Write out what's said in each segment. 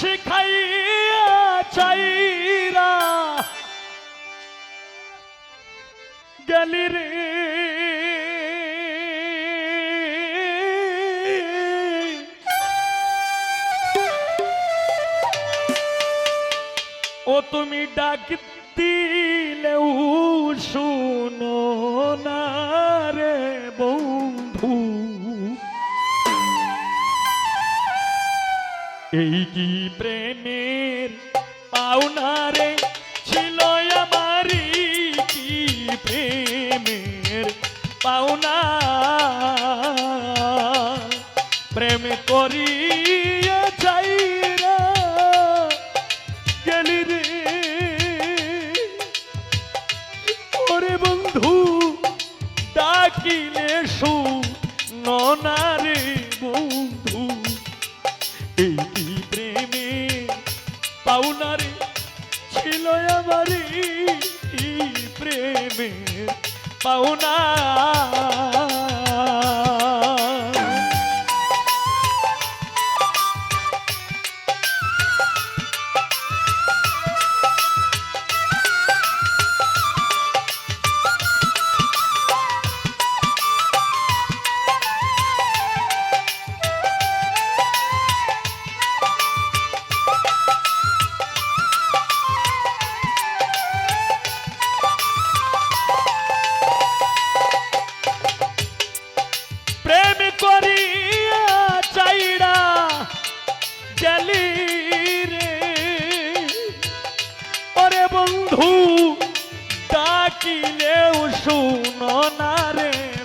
শিখাইয়া চাইরা গেলি রে। ও তুমি ডাক দিলে উ এই কি প্রেমের পাওনারে প্রেমে পাওনা ডাকিলেও শুনো না রে।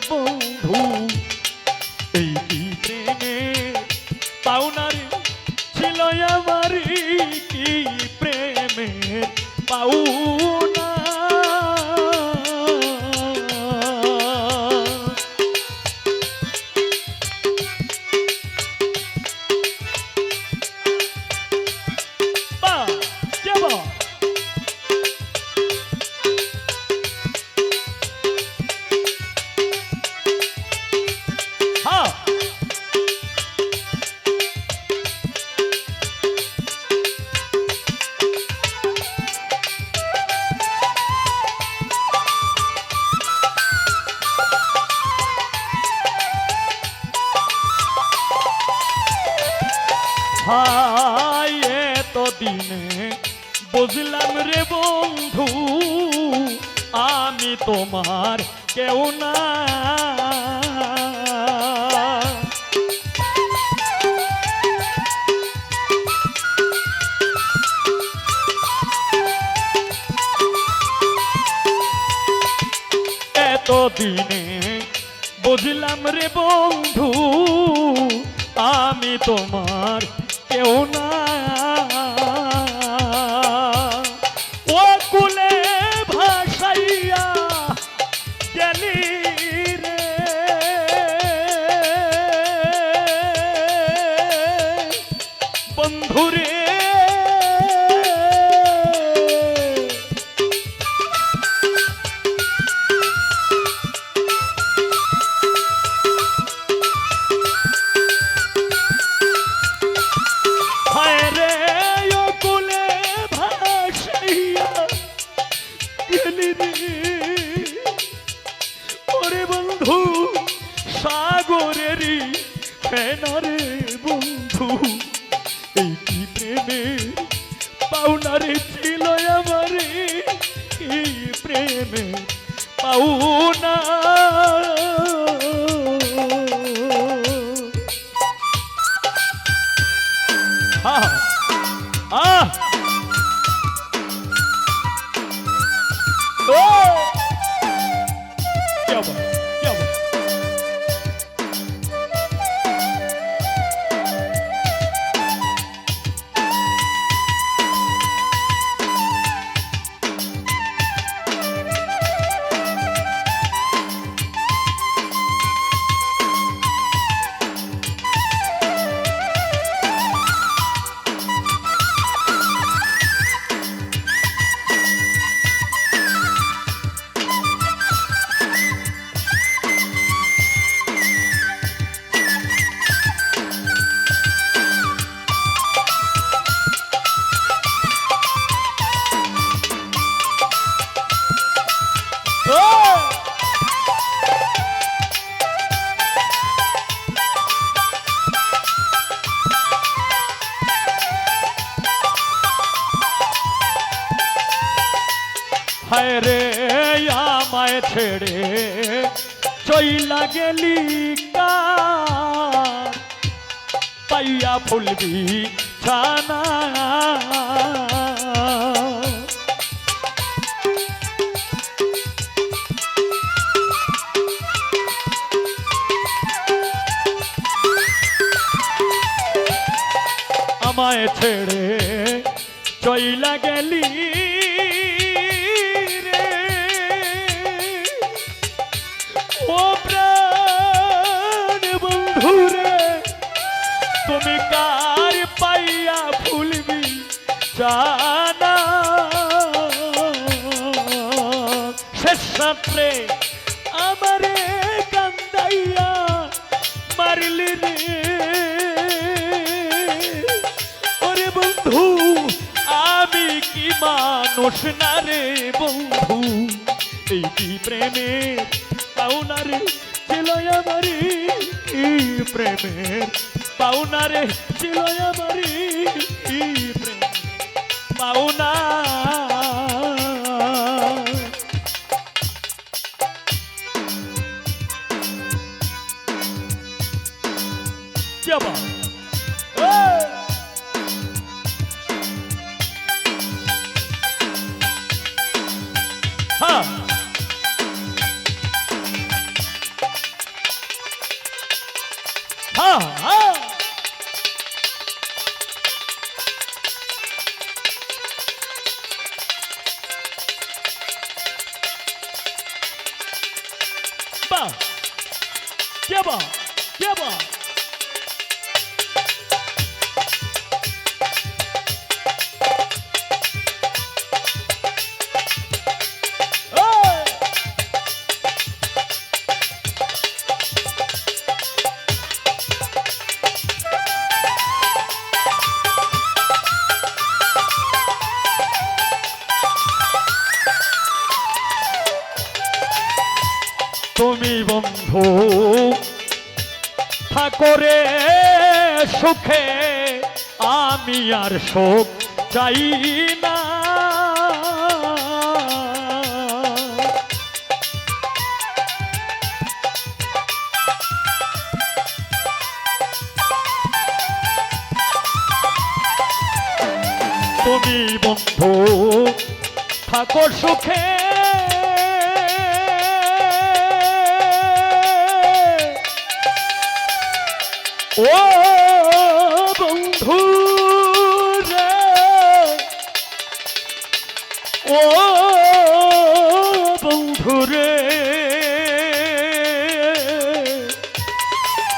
হায় এতদিনে বুঝলাম রে বন্ধু, আমি তোমার কেউ না। এতদিনে বুঝলাম রে বন্ধু, আমি তোমার que হায় রে আমায় ছেড়ে চইলা গেলি পাইয়া ফুলবি ছানা আমায় ছেড়ে চইলা গেলি প্রাণ বন্ধুরে, তুমি কার পাইয়া ফুলবি জানা? শেষ রাত্রে আমারে কান্দাইয়া মারলি রে। ওরে বন্ধু, আমি কি মানুষ না রে বন্ধু? এই কি প্রেমের পাওনারে ছিল আমারি প্রেমের। পাওনারে ছিল আমারি প্রেম পাওনা। Come হ্যাঁ Yeah. ঠাকুরে সুখে আমি আর শোক চাই না। তুমি বন্ধু ঠাকুর সুখে। ও বন্ধু রে ও বন্ধু রে।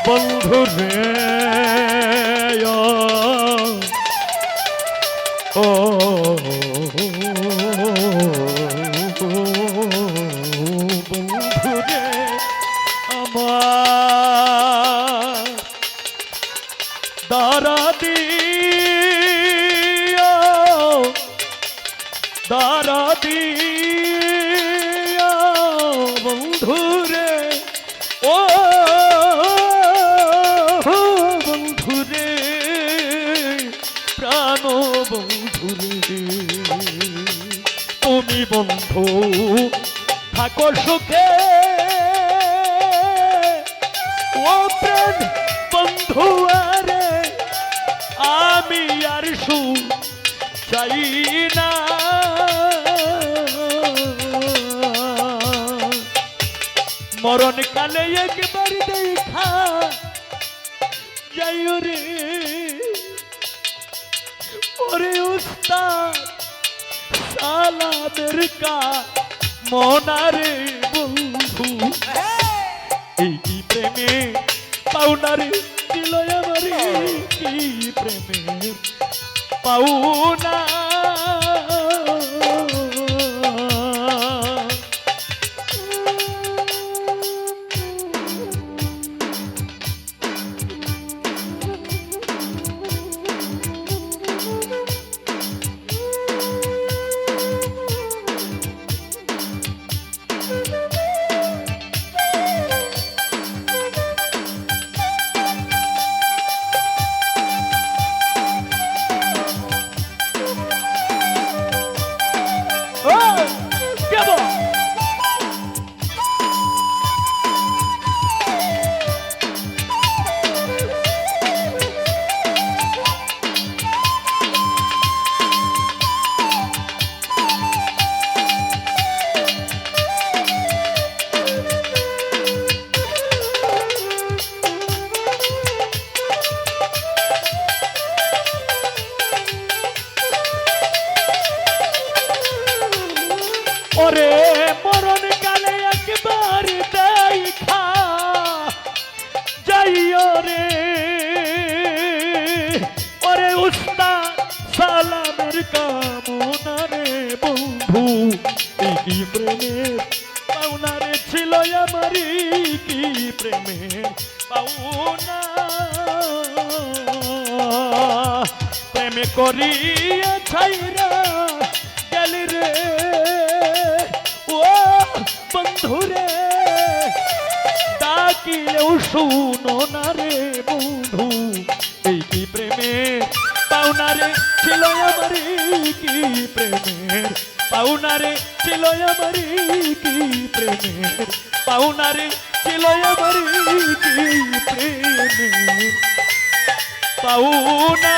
বন্ধু রে বন্ধু, থাকো সুখে। ও প্রাণ বন্ধু আরে, আমি আর সু চাই না। মরণ কালে একবার দেখা যাই রে। ওরে উস্তাদ সালামের কা মনারে বন্ধু? এই কি প্রেমে? পাউনারে দিল আমারে কি প্রেমে পাউনা বন্ধু কি প্রেমের পাওনা রে ছিল আমারই কি প্রেমের পাওনা। প্রেমে করিয়া ছাইরা গেলি রে। ও বন্ধুরে ডাকিলেও শুনো না রে বন্ধু, এই কি প্রেমের পাওনারে ছিল আমারই কি প্রেমের? পাওনারে ছিল আমারই কি প্রেমের? পাওনারে ছিল আমারই কি প্রেমের? পাওনা